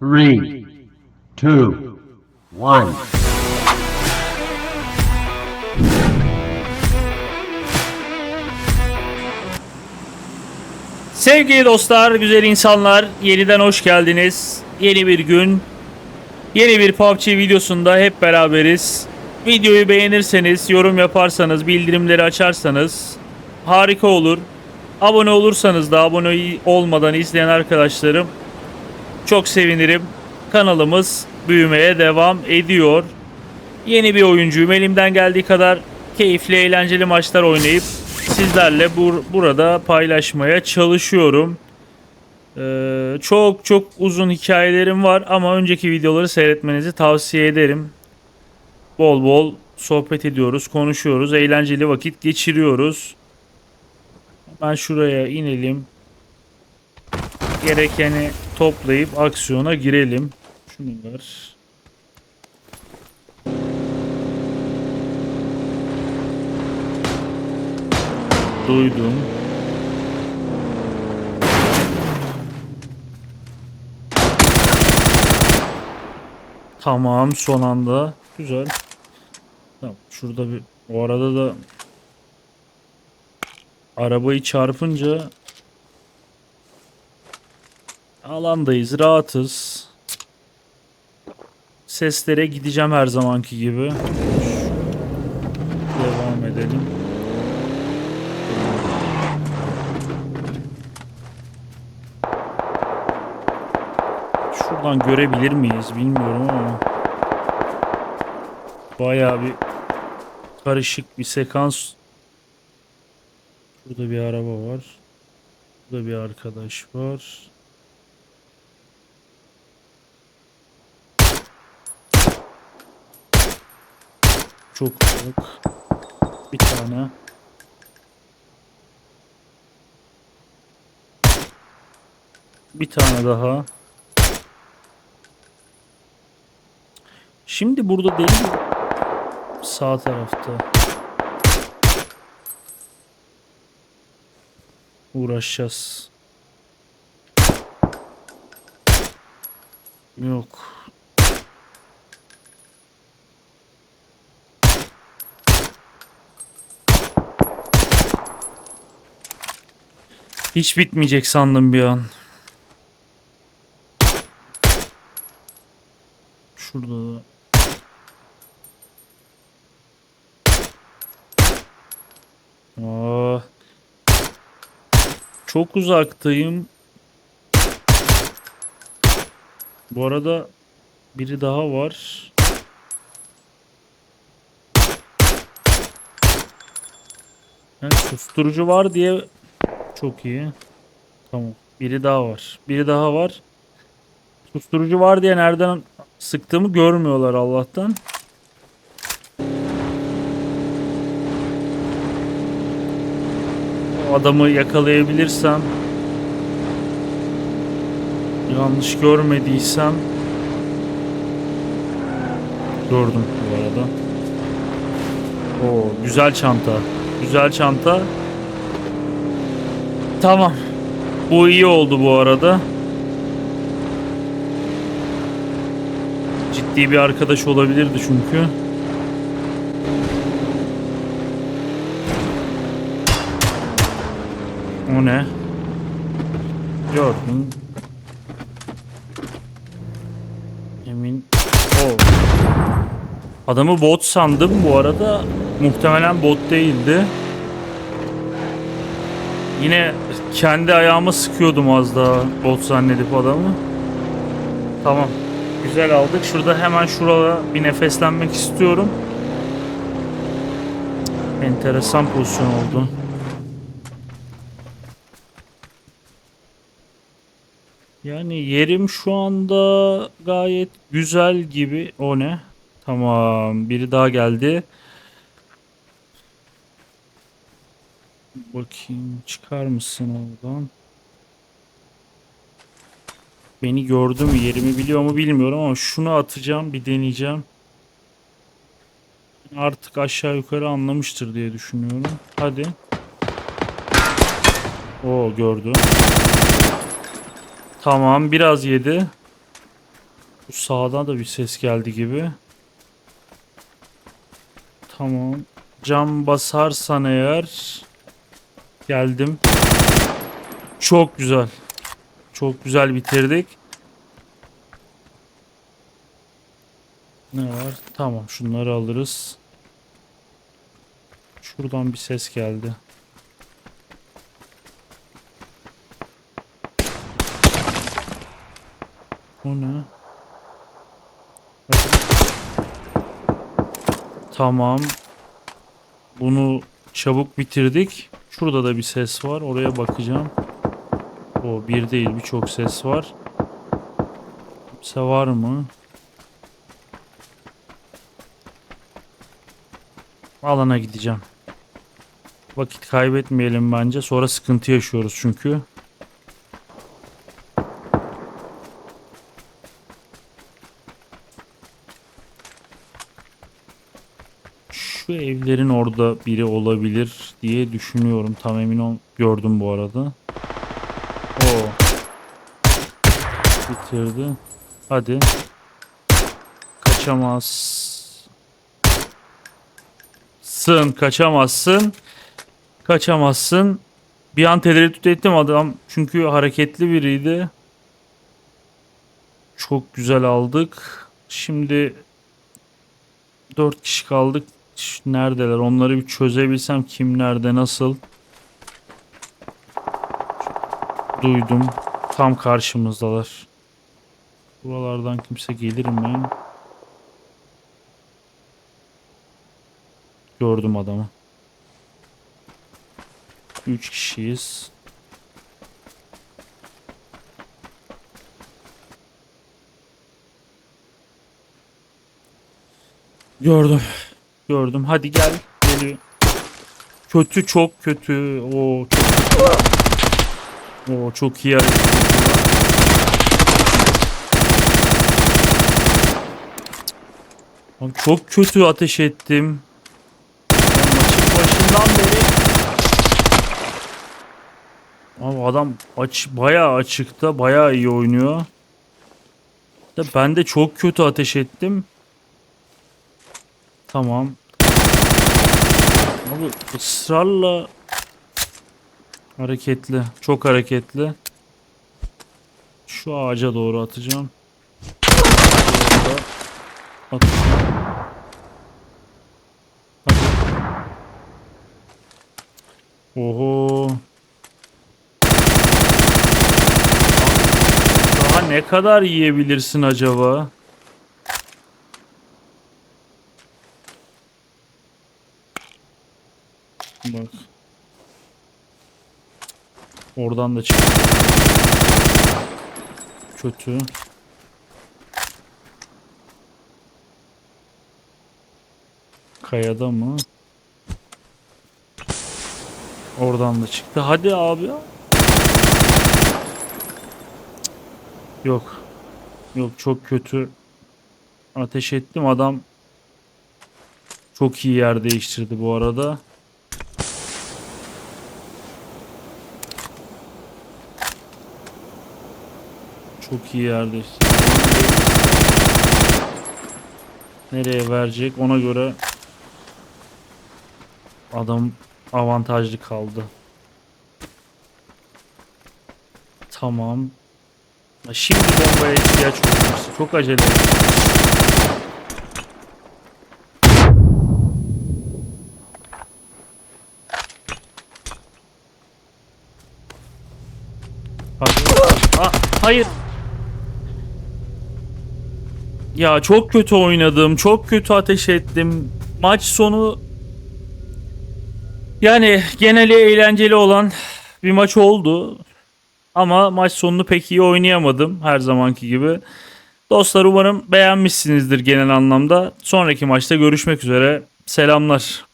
three, two, one. Sevgili dostlar, güzel insanlar, yeniden hoş geldiniz. Yeni bir gün, yeni bir PUBG videosunda hep beraberiz. Videoyu beğenirseniz, yorum yaparsanız, bildirimleri açarsanız harika olur. Abone olursanız da abone olmadan izleyen arkadaşlarım çok sevinirim. Kanalımız büyümeye devam ediyor. Yeni bir oyuncuyum. Elimden geldiği kadar keyifli, eğlenceli maçlar oynayıp sizlerle bur- burada paylaşmaya çalışıyorum. Ee, çok çok uzun hikayelerim var ama önceki videoları seyretmenizi tavsiye ederim. Bol bol sohbet ediyoruz, konuşuyoruz, eğlenceli vakit geçiriyoruz. Ben şuraya inelim. Gerekeni toplayıp aksiyona girelim. Şunu ver. Duydum. Tamam son anda. Güzel. Tamam şurada bir o arada da arabayı çarpınca alandayız rahatız. Seslere gideceğim her zamanki gibi. Devam edelim. Şuradan görebilir miyiz bilmiyorum ama bayağı bir karışık bir sekans. Burada bir araba var. Burada bir arkadaş var. Çok uzak. Bir tane. Bir tane daha. Şimdi burada değil? Sağ tarafta. Uğraşacağız. Yok. Hiç bitmeyecek sandım bir an. Şurada da. Aa. Çok uzaktayım. Bu arada biri daha var. Yani susturucu var diye çok iyi. Tamam. Biri daha var. Biri daha var. Susturucu var diye nereden sıktığımı görmüyorlar Allah'tan. O adamı yakalayabilirsem yanlış görmediysem gördüm bu arada. Oo güzel çanta. Güzel çanta. Tamam. Bu iyi oldu bu arada. Ciddi bir arkadaş olabilirdi çünkü. O ne? Gördüm. Emin. O. Adamı bot sandım bu arada. Muhtemelen bot değildi. Yine kendi ayağıma sıkıyordum az daha bot zannedip adamı. Tamam. Güzel aldık. Şurada hemen şuraya bir nefeslenmek istiyorum. Enteresan pozisyon oldu. Yani yerim şu anda gayet güzel gibi. O ne? Tamam. Biri daha geldi. Bakayım çıkar mısın oradan? Beni gördü mü yerimi biliyor mu bilmiyorum ama şunu atacağım bir deneyeceğim. Artık aşağı yukarı anlamıştır diye düşünüyorum. Hadi. O gördü. Tamam biraz yedi. Şu sağdan da bir ses geldi gibi. Tamam. Cam basarsan eğer geldim. Çok güzel. Çok güzel bitirdik. Ne var? Tamam şunları alırız. Şuradan bir ses geldi. O ne? Tamam. Bunu çabuk bitirdik. Şurada da bir ses var. Oraya bakacağım. O bir değil birçok ses var. Kimse var mı? Alana gideceğim. Vakit kaybetmeyelim bence. Sonra sıkıntı yaşıyoruz çünkü. Şu evlerin orada biri olabilir diye düşünüyorum. Tam emin ol gördüm bu arada. O bitirdi. Hadi. Kaçamaz. Sın kaçamazsın. Kaçamazsın. Bir an tereddüt ettim adam çünkü hareketli biriydi. Çok güzel aldık. Şimdi 4 kişi kaldık. Neredeler? Onları bir çözebilsem kim nerede nasıl. Duydum. Tam karşımızdalar. Buralardan kimse gelir mi? Gördüm adamı. 3 kişiyiz. Gördüm. Gördüm. Hadi gel. Geliyor. Kötü çok kötü. O çok O çok iyi. Abi çok kötü ateş ettim. Maçın başından beri Abi adam aç bayağı açıkta, bayağı iyi oynuyor. Ben de çok kötü ateş ettim. Tamam. Abi ısrarla hareketli, çok hareketli. Şu ağaca doğru atacağım. Atacağım. Oho. Daha ne kadar yiyebilirsin acaba? Bak. Oradan da çıktı. Kötü. Kayada mı? Oradan da çıktı. Hadi abi. Yok. Yok çok kötü. Ateş ettim adam. Çok iyi yer değiştirdi bu arada. Çok iyi yer değiştirdi. Nereye verecek ona göre adam avantajlı kaldı. Tamam. Şimdi bombaya ihtiyaç olmuş. Çok acele. Hadi. Aa, hayır. Ya çok kötü oynadım. Çok kötü ateş ettim. Maç sonu yani geneli eğlenceli olan bir maç oldu. Ama maç sonunu pek iyi oynayamadım her zamanki gibi. Dostlar umarım beğenmişsinizdir genel anlamda. Sonraki maçta görüşmek üzere. Selamlar.